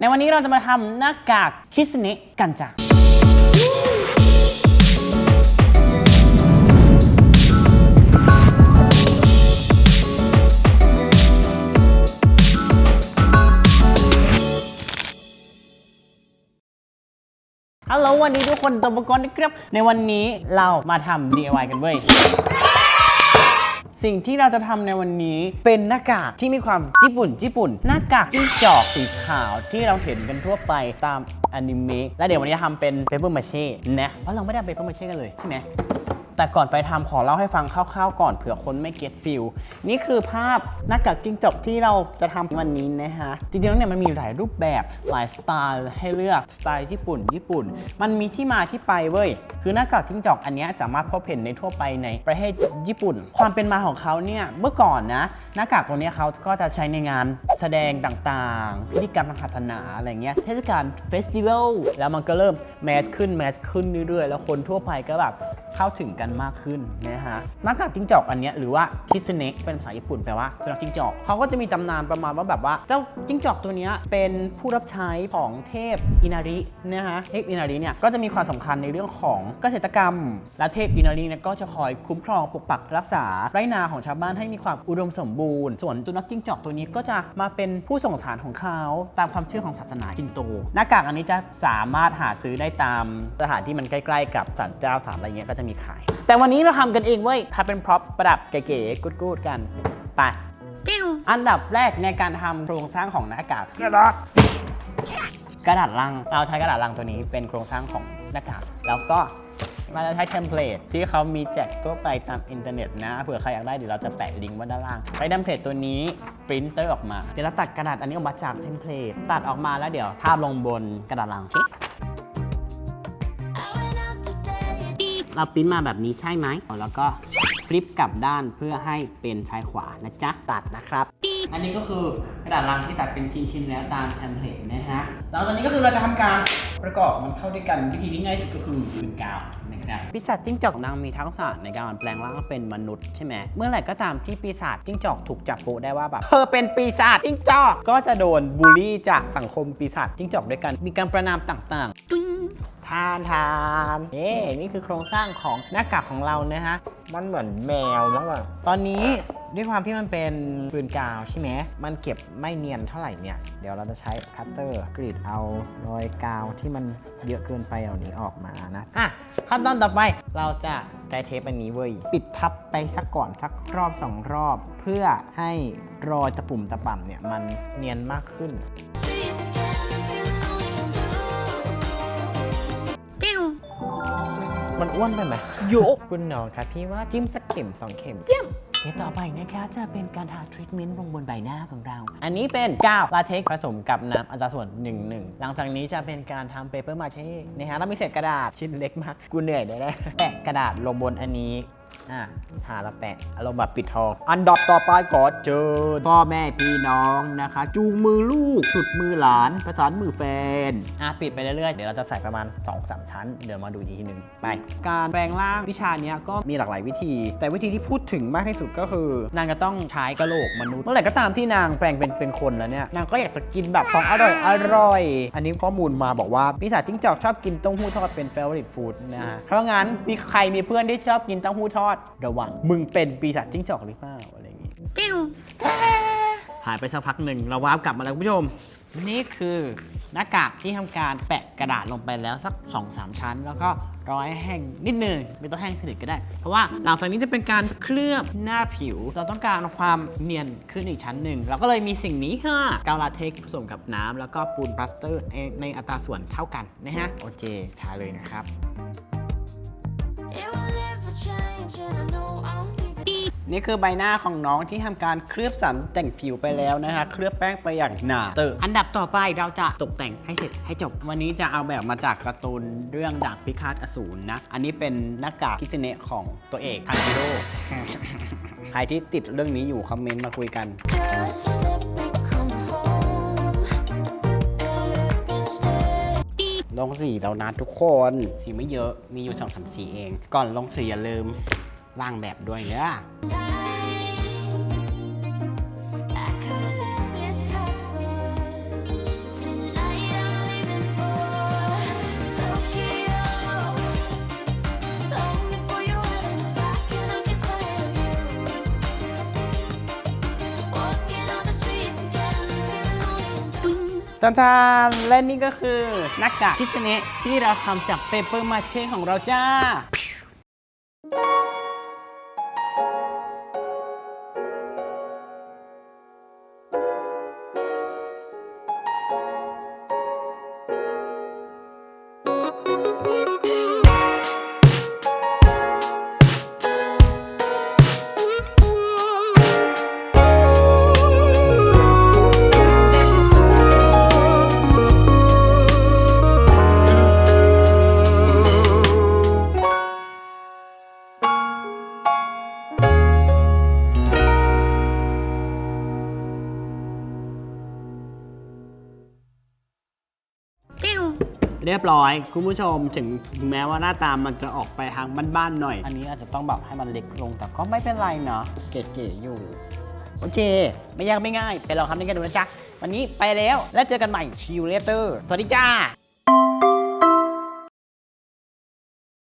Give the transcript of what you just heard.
ในวันนี้เราจะมาทำหน้ากากคิสเนะกันจ้ะฮัลโหลวันนี้ทุกคนตบกรนะครับ ในวันนี้เรามาทำ DIY กันเว้ย สิ่งที่เราจะทำในวันนี้เป็นหน้ากากที่มีความญี่ปุ่นญี่ปุ่น หน้ากากที่จอกสีขาวที่เราเห็นกันทั่วไปตามอนิเมะและเดี๋ยววันนี้จะทำเป็นเปเปอร์มาเช่นะเพราะเราไม่ได้เปเปอร์มาเช่กันเลยใช่ไหม แต่ก่อนไปทำขอเล่าให้ฟังคร่าวๆก่อนเผื่อคนไม่เก็ตฟิลนี่คือภาพหน้ากากจิ้งจกที่เราจะทำวันนี้นะฮะ จริงๆแล้วเนี่ยมันมีหลายรูปแบบหลายสไตล์ให้เลือกสไตล์ญี่ปุ่น ญี่ปุ่น มันมีที่มาที่ไปเว้ย คือหน้ากากจิ้งจอกอันนี้สามารถพบเห็นในทั่วไปในประเทศญี่ปุ่น ความเป็นมาของเขาเนี่ยเมื่อก่อนนะหน้ากากตัวนี้เขาก็จะใช้ในงานแสดงต่างๆ พิธีกรรมทางศาสนาอะไรเงี้ยเทศกาลเฟสติวัลแล้วมันก็เริ่มแมสขึ้นแมสขึ้นเรื่อยๆแล้วคนทั่วไปก็แบบเข้าถึงกันมากขึ้นนะฮะหน้ากากจิ้งจอกอันนี้หรือว่าคิสเนะเป็นภาษาญี่ปุ่นแปลว่าสุนัขจิ้งจอกเขาก็จะมีตำนานประมาณว่าแบบว่าเจ้าจิ้งจอกตัวนี้เป็นผู้รับใช้ของเทพอินารินะฮะเทพอินาริเนี่ยก็จะมีความสำคัญในเรื่องของเกษตรกรรม และเทพอินาริเนี่ยก็จะคอยคุ้มครองปกปักรักษาไรนาของชาวบ้านให้มีความอุดมสมบูรณ์ ส่วนสุนัขจิ้งจอกตัวนี้ก็จะมาเป็นผู้ส่งสารของเขาตามความเชื่อของศาสนาจินโตหน้ากากอันนี้จะสามารถหาซื้อได้ตามสถานที่มันใกล้ ๆ กับศาลเจ้าศาลอะไรเงี้ยก็จะมีขาย แต่วันนี้เราทำกันเองเว้ยถ้าเป็นพร็อพประดับเก๋ๆกูดๆกันไปอันดับแรกในการทำโครงสร้างของหน้ากากกระดาษกระดาษลัง เราใช้กระดาษลังตัวนี้เป็นโครงสร้างของหน้ากากแล้วก็เราจะใช้เทมเพลตที่เขามีแจกทั่วไปตามอินเทอร์เน็ตนะเผื่อใครอยากได้เดี๋ยวเราจะแปะลิงก์ไว้ด้านล่างใช้เทมเพลตตัวนี้ปรินเตอร์ออกมา เดี๋ยวเราตัดกระดาษอันนี้ออกมาจากเทมเพลตตัดออกมาแล้วเดี๋ยวทาบลงบนกระดาษลัง เราปริ้นมาแบบนี้ใช่ไหมแล้วก็ฟลิปกลับด้านเพื่อให้เป็นชายขวานะจ๊ะตัดนะครับ อันนี้ก็คือกระดาษลังที่ตัดเป็นชิ้นๆแล้วตามเทมเพลตนะฮะแล้วตอนนี้ก็คือเราจะทำการประกอบมันเข้าด้วยกันวิธีที่ง่ายสุดก็คือเป็นกาวนะครับปีศาจจิ้งจอกนางมีทักษะในการแปลงร่างเป็นมนุษย์ใช่ไหมเมื่อไหร่ก็ตามที่ปีศาจจิ้งจอกถูกจับโปะได้ว่าแบบเธอเป็นปีศาจจิ้งจอกก็จะโดนบูลลี่จากสังคมปีศาจจิ้งจอกด้วยกัน มีการประนามต่างๆ ทานทานเอ๊นี่คือโครงสร้างของหน้ากากของเรานะฮะ มันเหมือนแมวแล้วอะตอนนี้ด้วยความที่มันเป็นปืนกาวใช่ไหม มันเก็บไม่เนียนเท่าไหร่เนี่ย เดี๋ยวเราจะใช้คัตเตอร์กรีดเอารอยกาวที่มันเยอะเกินไปเหล่านี้ออกมานะ อะขั้นตอนต่อไปเราจะใช้เทปอันนี้เว้ย ปิดทับไปสักก่อนสักรอบสองรอบ เพื่อให้รอยตะปุ่มตะป่ำเนี่ยมันเนียนมากขึ้น มันอ้วนไปไหมโยคุณหนองครับพี่ว่าจิ้มสักเข็มสองเข็มเจิ้มเดี๋ยวต่อไปนะคะจะเป็นการทาทรีทเมนต์ลงบนใบหน้าของเรา อันนี้เป็นกาวลาเท็กซ์ผสมกับน้ำอัตราส่วน 1 1 หลังจากนี้จะเป็นการทำเปเปอร์มาเช่นะฮะเรามีเศษกระดาษชิ้นเล็กมาก กูเหนื่อยได้แล้วแปะกระดาษลงบนอันนี้ อะทาแล้วแปะอารมณ์แบบปิดทอง อันดับต่อไปก็เจอพ่อแม่พี่น้องนะคะ จูงมือลูกสุดมือหลานประสานมือแฟน อะปิดไปเรื่อยๆ เดี๋ยวเราจะใส่ประมาณ 2-3 ชั้น เดี๋ยวมาดูอีกทีหนึ่งไป การแปลงร่างวิชาเนี้ยก็มีหลากหลายวิธี แต่วิธีที่พูดถึงมากที่สุดก็คือ นางจะต้องใช้กระโหลกมนุษย์เมื่อไหร่ก็ตามที่นางแปลงเป็นเป็นคนแล้วเนี่ยนางก็อยากจะกินแบบของอร่อยอร่อย อันนี้ข้อมูลมาบอกว่าปีศาจจิ้งจอกชอบกินเต้าหู้ทอดเป็น favorite food นะฮะเพราะงั้นมีใครมีเพื่อนที่ชอบกินเต้าหู้ทอดระวัง มึงเป็นปีศาจจิ้งจอกหรือเปล่าอะไรอย่างงี้หายไปสักพักหนึ่งเราว้าวกลับมาแล้วคุณผู้ชม นี่คือหน้ากากที่ทำการแปะกระดาษลงไปแล้วสัก 2-3 ชั้น แล้วก็ร้อยแห้งนิดหนึงไม่ต้องแห้งสนิทก็ได้ เพราะว่าหลังจากนี้จะเป็นการเคลือบหน้าผิว เราต้องการความเนียนขึ้นอีกชั้นหนึ่งเราก็เลยมีสิ่งนี้ค่ะกาวลาเทกซ์ผสมกับน้ำแล้วก็ปูนพลาสเตอร์ในอัตราส่วนเท่ากันนะฮะโอเคทาเลยนะครับ นี่คือใบหน้าของน้องที่ทำการเคลือบสันแต่งผิวไปแล้วนะฮะเคลือบแป้งไปอย่างหนาเตอะอันดับต่อไปเราจะตกแต่งให้เสร็จให้จบ วันนี้จะเอาแบบมาจากการ์ตูนเรื่องดาบพิฆาตอสูรนะ อันนี้เป็นหน้ากากคิจิเนะของตัวเอกทันจิโร่ใครที่ติดเรื่องนี้อยู่คอมเมนต์มาคุยกัน Just let me come home and let me stay. ลงสีแล้วนะทุกคน สีไม่เยอะมีอยู่สองสามสีเอง ก่อนลงสีอย่าลืม ร่างแบบด้วยเนอะตอานและนี่ก็คือหน้ากากทิสเนะที่เราทำจากเปเปอร์มาเช่ของเราจ้า เรียบร้อย คุณผู้ชมถึงแม้ว่าหน้าตามันจะออกไปทางบ้านๆหน่อย อันนี้อาจจะต้องแบบให้มันเล็กลงแต่ก็ไม่เป็นไรเนาะเก๋ๆอยู่โอเคไม่ยากไม่ง่าย ไปลองทำด้วยกันดูนะจ๊ะ วันนี้ไปแล้วแล้วเจอกันใหม่ชิวเลเตอร์สวัสดีจ้า